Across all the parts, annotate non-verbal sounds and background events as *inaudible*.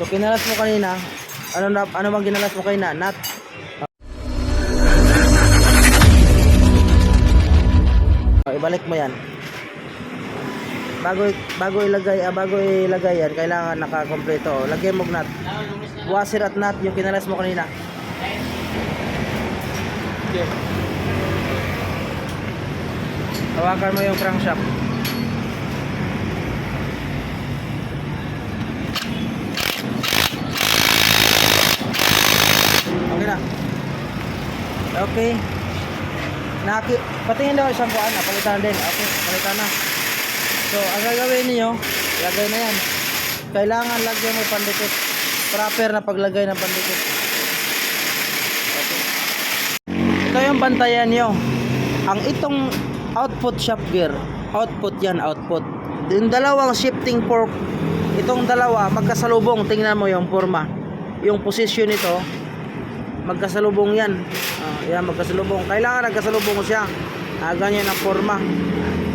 So kinalas mo kanina, ano na ano bang ginalas mo kanina? Nut. Oh, ibalik mo 'yan. Bago bago ilagay, ah, bago ilagay yan, kailangan nakakompleto. Lagyan mo nut. Washer at nut yung kinalas mo kanina. Hawakan mo yung crankshaft. Okay na. Okay. Naki, patingin daw isang kuan, palitan din. Okay, palitan na. So, ang gagawin niyo, lagay na yan. Kailangan lagyan mo pandikit. Proper na paglagay ng pandikit. Okay. Ito yung bantayan niyo. Ang itong output shaft gear, output yan, output. Yung dalawang shifting fork, itong dalawa, magkasalubong. Tingnan mo yung forma. Yung position nito, magkasalubong yan. Ah, yan, magkasalubong. Kailangan nagkasalubong siya. Ah, ganyan ang forma.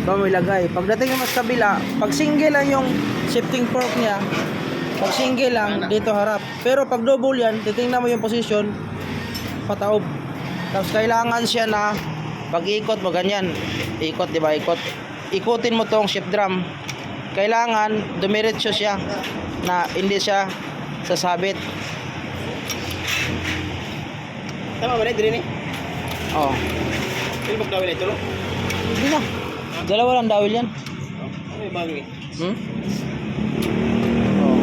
Ba mo ilagay. Pagdating mo sa kabila, pag single lang yung shifting fork niya, pag single lang, dito harap. Pero pag double yan, titingnan mo yung position, pataob. Tapos kailangan siya na pag ikot mo ganyan. Ikot, di ba? Ikot. Ikutin mo tong shift drum. Kailangan dumiretso siya na hindi siya sasabit. Tama ba na diri Oh. Pili bag dawin ito lo. Hindi na. Dalawa lang dawil yan. Ano yung bagay? Hmm? Oh.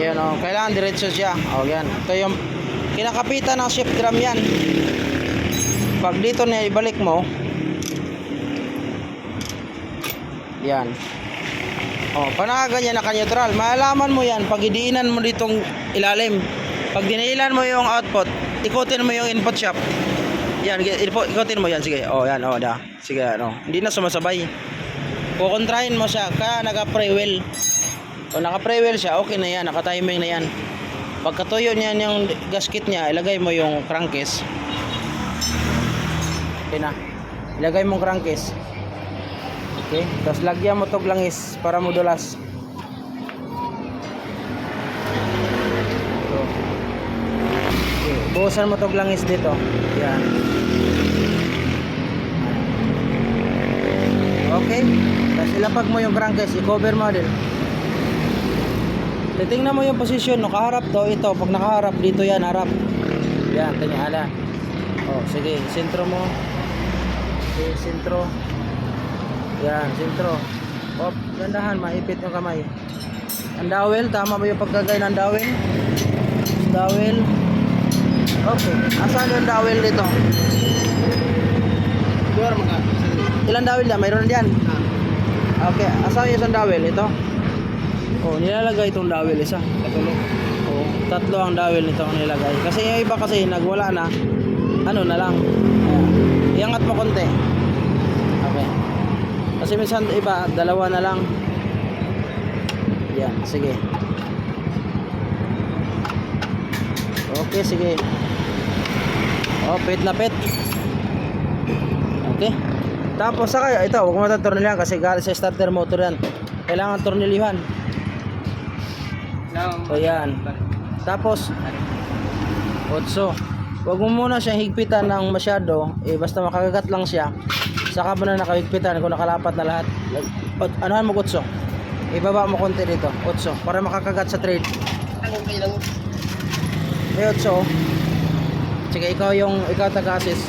Yan oh, kailangan diretso siya. Oh, yan. Ito yung kinakapitan ng shift drum yan. Pag dito na ibalik mo, yan. Oh, panaganyan naka-neutral. Malalaman mo yan pag idiinan mo ditong ilalim. Pag diniilan mo yung output, ikutin mo yung input shaft. Yan, ikutin mo yan. Sige. Oh, yan. Oh, da. Sige, ano. Hindi na sumasabay. Kukontrahin mo siya. Kaya naka-pre wheel. Kung naka-pre wheel siya, okay na yan. Naka-timing na yan. Pagkatuyo niyan yung gasket niya, ilagay mo yung crankcase. Okay na. Ilagay mo yung crankcase. Okay. Tapos lagyan mo tog langis para modulas. Buhusan mo tog langis dito. Yan. Okay. Tapos ilapag mo yung crankcase, i-cover mo din. Titingnan mo yung posisyon, no, kaharap to, ito, pag nakaharap, dito yan, harap. Yan, kanya Oh, sige, sentro mo. Okay, sentro. Yan, sentro. Op, gandahan, maipit yung kamay. Ang dowel, tama ba yung pagkagay ng dowel? Dowel. Okay, asan yung dowel dito? Duar mga. Ilan dowel yan? Mayroon diyan. Okay, asan yung isang dowel? Ito? Oh, nilalagay itong dowel isa. Katulog. Oh, tatlo ang dowel nito ang nilagay. Kasi yung iba kasi nagwala na. Ano na lang. Ayan. Iangat mo konti. Okay. Kasi minsan iba, dalawa na lang. Yan, sige. Okay, sige. Oh, pit na pit. Okay. Tapos saka ito, huwag mo tatornilyan kasi galing sa starter motor yan. Kailangan tornilyuhan. So yan. Tapos, otso. Huwag mo muna siya higpitan ng masyado. Eh, basta makakagat lang siya. Saka mo na nakahigpitan kung nakalapat na lahat. Ot, anuhan mo otso. Ibaba mo konti dito. Otso. Para makakagat sa trade. Ano kayo May otso. Sige, ikaw yung, ikaw taga-assist.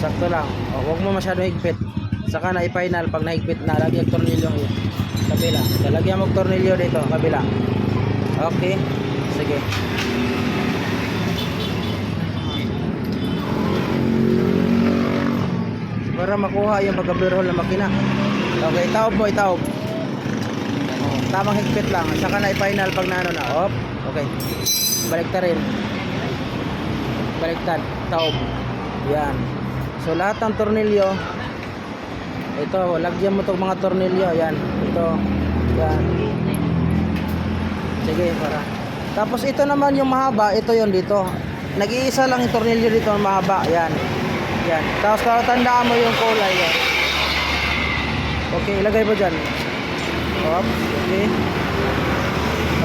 Sakto lang. O, huwag mo masyado higpit. Saka na i-final pag nahigpit na. Lagi ang tornilyo yun. Kabila. Lalagyan mo tornilyo dito. Kabila. Okay. Sige. Para makuha yung pagka-beer ng makina. Okay, itaob mo, itaob. Tamang higpit lang. Saka na i-final pag naano na. Op. Okay. Baliktad rin. Baliktad. Taob. Yan. So lahat ng tornilyo ito, lagyan mo tong mga tornilyo. Yan. Ito. Yan. Sige, para. Tapos ito naman yung mahaba, ito yon dito. Nag-iisa lang yung tornilyo dito mahaba. Yan. Yan. Tapos tandaan mo yung kulay yan. Okay, ilagay mo dyan. Hop, okay.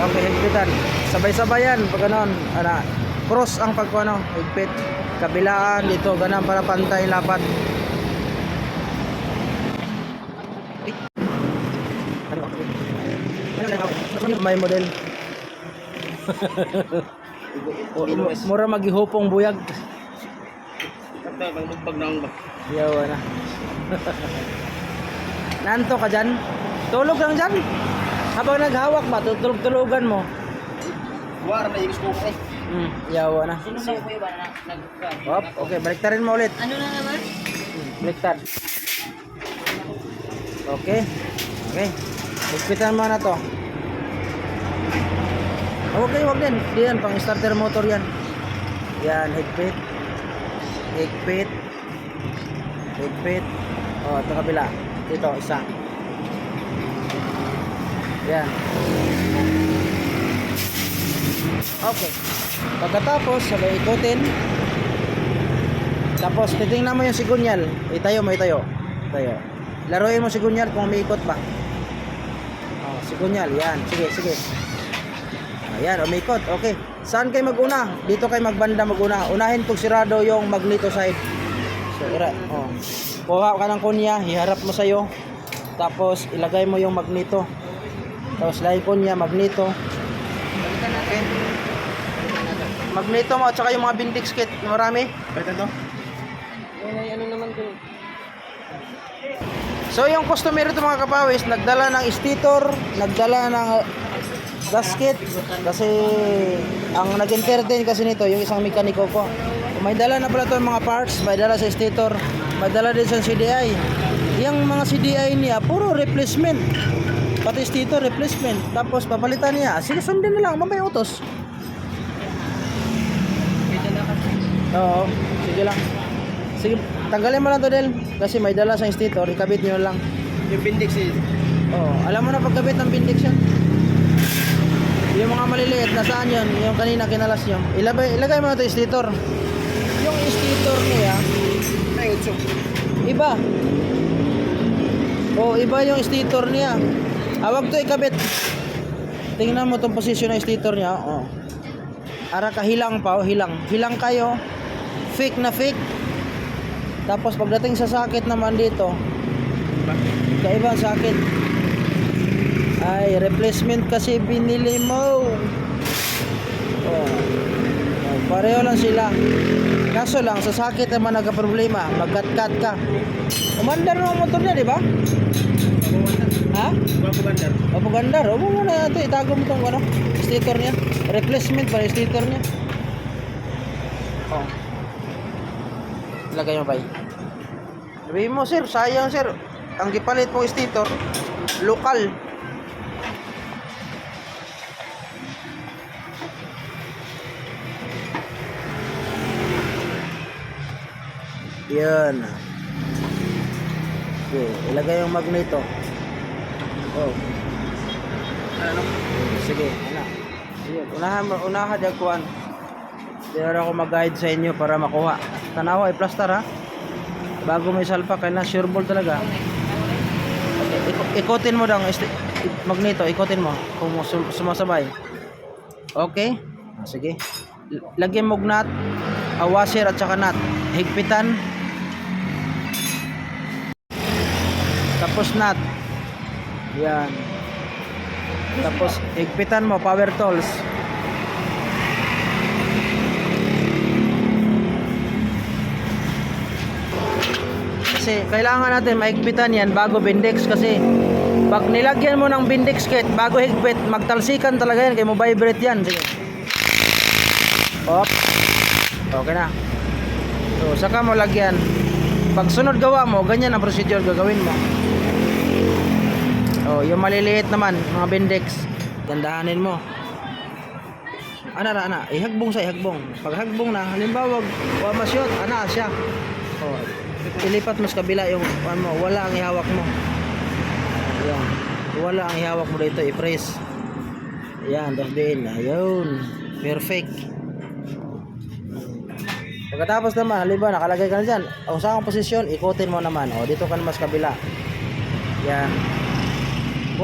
Okay, higpitan. Sabay-sabayan pag ganon. Ana, cross ang pagkuano, higpit. Kabilaan dito, ganon para pantay lapat. May model. *laughs* O, mu- Mura maghihupong buyag. Kapta, bang lugbag na bag. Yawa na. *laughs* Nanto ka dyan? Tulog lang dyan. Habang naghawak ba, tutulog-tulogan mo. War na yung scope eh. Hmm, yawa na. Sino na po iba na nag Hop, okay, baliktarin mo ulit. Ano na naman? Hmm, baliktad. Okay. Okay. Higpitan mo na to. Oh, Okay, wag din. Di yan, pang starter motor yan. Yan, higpit. Higpit. Higpit. Oh, ito kabila. Dito, isa. Yan. Okay. Pagkatapos, sabay ikutin. Tapos, titingnan mo yung sigunyal. Itayo mo, itayo. Itayo. Laruin mo sigunyal kung umiikot ba. Oh, sigunyal. Yan. Sige, sige. Ayan, umikot. Okay. Saan kayo maguna? Dito kayo magbanda maguna. Unahin pag sirado yung magneto side. So, ira. Oh. Kuha ka ng kunya, iharap mo sa'yo. Tapos, ilagay mo yung magneto. Tapos, lagay kunya, magneto. Okay. Magneto mo at saka yung mga bindix kit. Marami. Pwede to? May ano naman dun. So yung customer ito mga kapawis, nagdala ng stator, nagdala ng gasket kasi ang nag-entertain kasi nito yung isang mekaniko ko. May dala na pala to mga parts, may dala sa stator, may dala din sa CDI. Yung mga CDI niya, puro replacement. Pati stator replacement. Tapos papalitan niya. Sige, sundin na lang, mamay utos. Oo, sige lang. Sige, tanggalin mo lang to Del. Kasi may dala sa stator, ikabit nyo lang. Yung bindix eh. Oo, alam mo na pagkabit ng bindix yan. Yung mga maliliit, nasaan yun? Yung kanina kinalas nyo. Ilagay, ilagay mo na to stator. Yung stator niya, Ay, utso. iba. Oo, iba yung stator niya. Awag to ikabit. Tingnan mo tong posisyon ng stator niya. Oo. Ara ka hilang pa, oh, hilang. Hilang kayo. Fake na fake. Tapos pagdating sa sakit naman dito? Kaiba sakit. Ay, replacement kasi binili mo. Oh. Oh, pareho lang sila. Kaso lang, sa sakit naman nagka-problema. Magkat-kat ka. Umandar mo ang motor niya, di ba? Ha? Gwapo ganda. O pagandar, o mo muna ito, itago mo itong ano, stator niya. Replacement pa yung stator niya. Oh. Lagay mo ba? Sabihin mo, sir, sayang, sir. Ang gipalit mong stator, lokal. Yan. Okay, ilagay yung magneto. Oh. Ano? Sige, ana. Sige, unahan mo, unahan yung kuhan. Ako mag-guide sa inyo para makuha. Tanawa, i-plaster ha. Bago may salpa, kaya na sure ball talaga. Okay, iko- ikutin mo daw ang esti- magneto, ikutin mo kung sum- sumasabay. Okay? Ah, Sige. Lagyan mo nut, a washer at saka nut. Higpitan. Tapos nut. Yan. Tapos higpitan mo power tools. Kasi kailangan natin mahigpitan yan bago bindex kasi pag nilagyan mo ng bindex kit bago higpit magtalsikan talaga yan kaya mo vibrate yan. Sige. Op. Okay na. So saka mo lagyan. Pag sunod gawa mo, ganyan ang procedure gagawin mo. Oh, yung maliliit naman, mga bendex. Gandahanin mo. Ana ra ana, ihagbong sa ihagbong. Pag hagbong na, halimbawa, wa masyot, ana siya. Oh, ilipat mo sa kabila yung ano, mo, wala ang ihawak mo. Yan. Wala ang ihawak mo dito, i-press. Yan, dasbin. Ayun. Perfect. Pagkatapos naman, halimbawa, nakalagay ka na dyan. Ang saan posisyon, ikutin mo naman. O, dito ka naman sa kabila. Yan.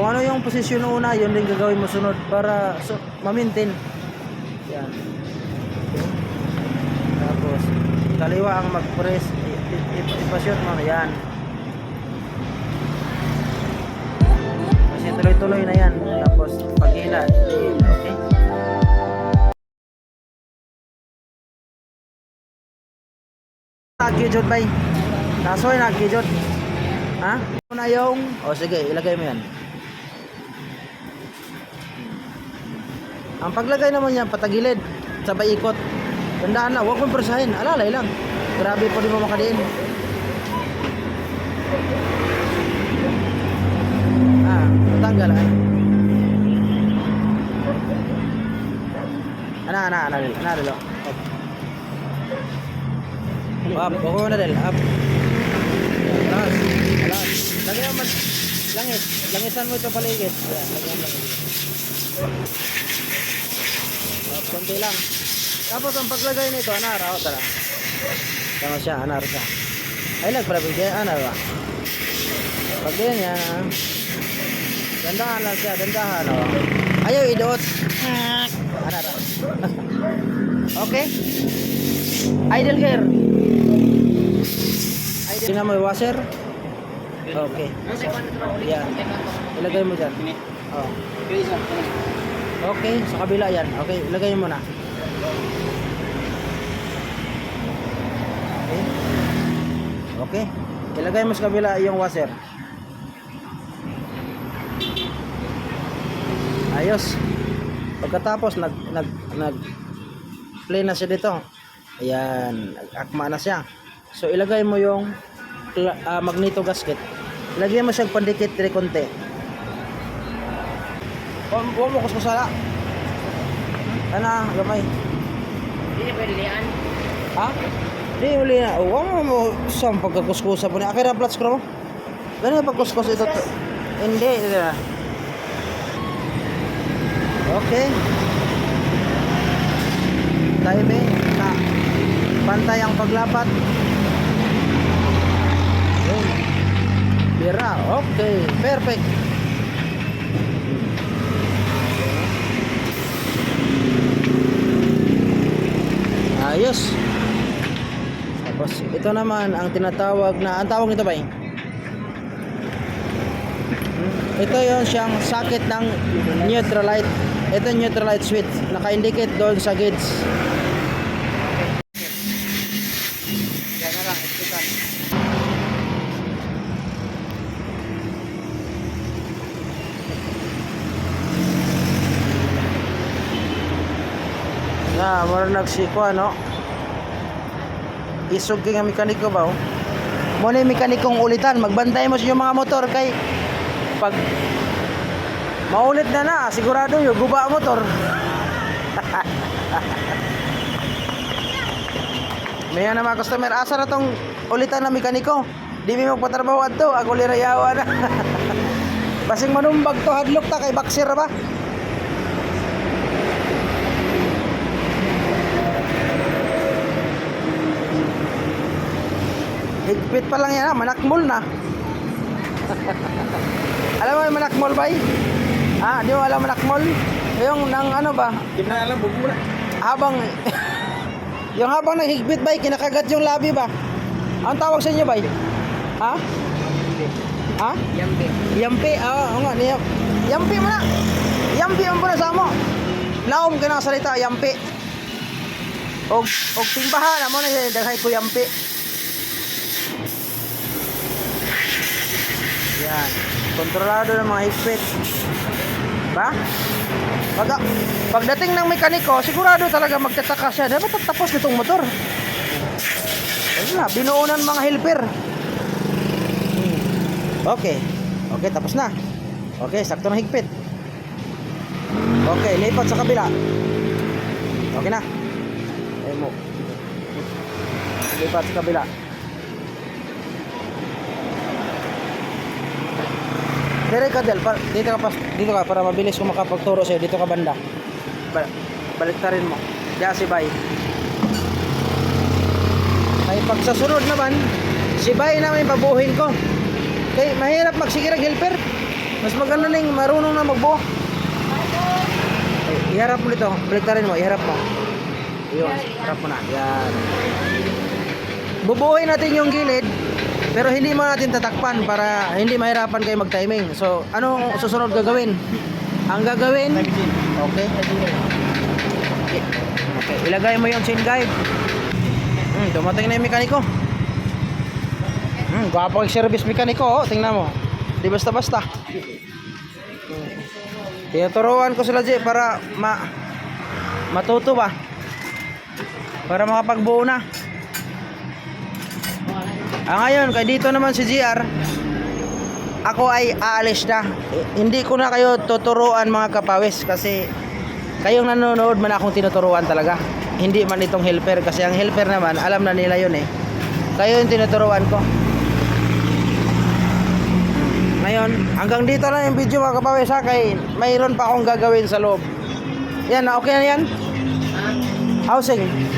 Kung ano yung posisyon una, yun din gagawin mo sunod para so, ma-maintain. Yan. Tapos, kaliwa ang mag-press. Ipashoot mo. Yan. Kasi tuloy-tuloy na yan. Tapos, paghila. i- Okay? Nagkijod bay. Kasoy nagkijod. Ha? Ano na yung... O sige, ilagay mo yan. Ang paglagay naman yan, patagilid. Sabay ikot. Tandaan na, huwag mong presahin. Alalay lang. Grabe po di mo makadiin. Ah, tanggal ah. Ana, ana, ana, ana, ana, ana, Up, buko na del, up. Alas, alas. Lagyan mo, langis. Langisan mo ito paligid. Lagyan mo konti lang. Tapos ang paglagay nito, anar, ako tara. Tama siya, anar siya. Ay, lag pala bigay, anar ba? Pag ganyan, ah. Dandahan lang siya, dandahan, oh. Ayaw, idoot. Anar, *laughs* okay? Idle gear. Sino mo yung washer? Okay. Yan. Ilagay mo dyan. Oh. Okay, sa kabila yan. Okay, ilagay mo na. Okay. Okay. Ilagay mo sa kabila yung washer. Ayos. Pagkatapos nag nag nag play na siya dito. Ayan, akma na siya. So ilagay mo yung ah, magneto gasket. Ilagay mo siya pandikit dire konti. Huwag mo kuskusala. Ana, gamay. Hindi pwede lian. Ha? Di uli na. Huwag mo mo saan pagkakuskusa po niya. Akira plat screw mo. Ganun yung pagkuskus ito. to- Hindi. hindi na. Okay. Timing. Na. Pantay ang paglapat. Bira. Okay. Perfect. Ayos. Tapos ito naman ang tinatawag na ang tawag nito ba? eh? Ito yon siyang socket ng neutral light. Ito yung neutral light switch. Naka-indicate doon sa gauge. Yan na lang, itikan. Na, mara nagsiko ano. Isog kay nga mekaniko ba? Oh? Mo na mekanikong ulitan, magbantay mo sa mga motor kay pag maulit na na, sigurado yung guba motor. *laughs* May na mga customer, asa na tong ulitan na mekaniko? Di mi magpatrabaho adto, ako lirayawa na. *laughs* Basing manumbag to hadlok ta kay baksir ba? Higpit pa lang yan ha, manakmol na. *laughs* alam mo yung manakmol ba? Ha, di mo alam manakmol? Yung nang ano ba, Di na alam, na. habang *laughs* yung habang naghigpit ba, kinakagat yung labi ba? Ang tawag sa inyo ba? Ha? Ha? Yambe. Yampi, ah, oo nga, niya. Yampi mo na. Yampi mo na sa mo. Naom ka na salita, yampi. Og og timbahan mo na daghay ko yampi. Yan. Kontrolado ng mga higpit. Ba? Pag, pagdating ng mekaniko, sigurado talaga magtataka siya. Dapat tapos nitong motor. Wala, binuunan mga helper. Okay. Okay, tapos na. Okay, sakto na higpit. Okay, lipat sa kabila. Okay na. Ay mo. Lipat sa kabila. Dire ka del, pa, dito ka pa, dito ka para mabilis ko makapagturo sa'yo. Dito ka banda. Ba, baliktarin mo. Diyan si Bay. Ay pag sa sunod naman, si Bay naman yung pabuhin ko. Kay mahirap magsigirag helper. Mas maganda ning marunong na magbuo. Ay, iharap mo dito. Baliktarin mo, iharap mo. Yun, harap mo na. Yan. Bubuuin natin yung gilid, pero hindi mo natin tatakpan para hindi mahirapan kayo mag-timing. So, anong susunod gagawin? Ang gagawin, okay. Okay, okay. ilagay mo yung chain guide. Hmm, dumating na yung mekaniko. Hmm, gwapo yung service mekaniko, oh. Tingnan mo. Di basta-basta. Hmm. Tinuturuan ko sila, J, para ma matuto ba? Para makapagbuo na. Ah, ngayon, kay dito naman si GR, ako ay aalis na. Hindi ko na kayo tuturuan mga kapawis kasi kayong nanonood man akong tinuturuan talaga. Hindi man itong helper kasi ang helper naman, alam na nila yun eh. Kayo yung tinuturuan ko. Ngayon, hanggang dito lang yung video mga kapawis ha, kay mayroon pa akong gagawin sa loob. Yan, okay na yan? Housing.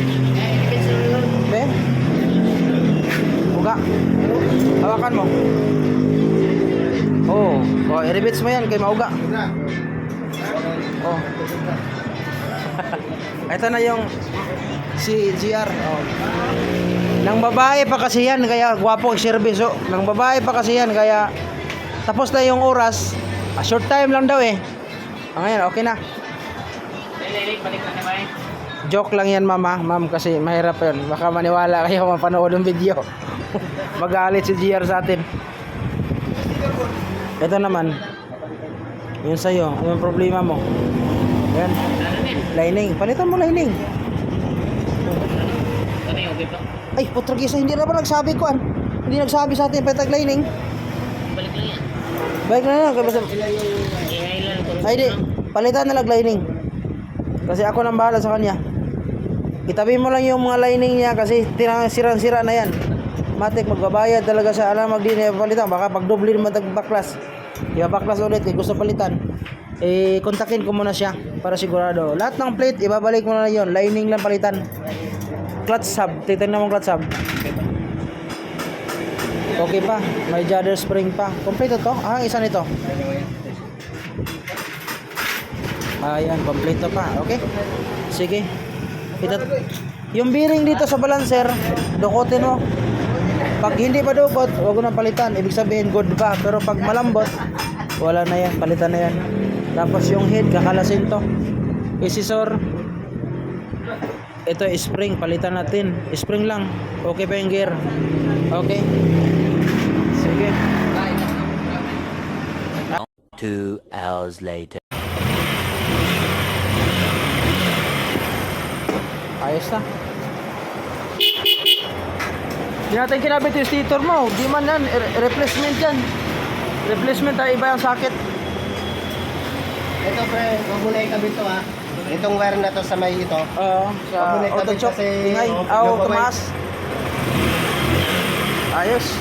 Hawakan mo. Oh, oh, i-rebits mo yan kay Mauga. Oh. *laughs* Ito na yung si GR. Oh. Nang babae pa kasi yan, kaya gwapo ang service. Oh. Nang babae pa kasi yan, kaya tapos na yung oras. Ah, short time lang daw eh. Ah, ngayon, okay na. Lilik, balik na naman. Joke lang yan mama, ma'am kasi mahirap yun. Baka maniwala kayo mapanood ng video. *laughs* Magalit si GR sa atin. Ito naman. Yun sa'yo. Anong problema mo? Yan. Ano? Lining. Palitan mo lining. Ano yung? Ay, putragisa. Hindi na ba nagsabi ko? Hindi nagsabi sa atin patag lining. Balik lang yan. Baik na lang. Kaya basta-. Ay, di. Palitan na lang lining. Kasi ako nang bahala sa kanya. Itabi mo lang yung mga lining niya kasi sirang-sira na yan. Matik, magbabayad talaga sa alam mag din palitan. Baka pag doble naman baklas. Iba baklas ulit kung gusto palitan. Eh, kontakin ko muna siya para sigurado. Lahat ng plate, ibabalik mo na yun. Lining lang palitan. Clutch sub. Titignan mo clutch sub. Okay pa. May jadder spring pa. Kompleto to? Ah, isa nito. Ayan, kompleto pa. Okay? Sige. Ito, yung bearing dito sa balancer, dukutin mo. Pag hindi pa dukot, huwag mo palitan. Ibig sabihin, good pa. Pero pag malambot, wala na yan. Palitan na yan. Tapos yung head, kakalasin to. Isisor. Ito, spring. Palitan natin. Spring lang. Okay pa yung gear. Okay? Sige. Two hours later. Ayos na. Hindi natin kinabit yung stator mo. Di man yan. Re- replacement yan. Replacement ay iba yung socket. Ito pre, huwag mo na ikabit to ha. Itong wire na to sa may ito. Oo. sa mo na auto kasi- Ingay. oh, tumaas. Ayos.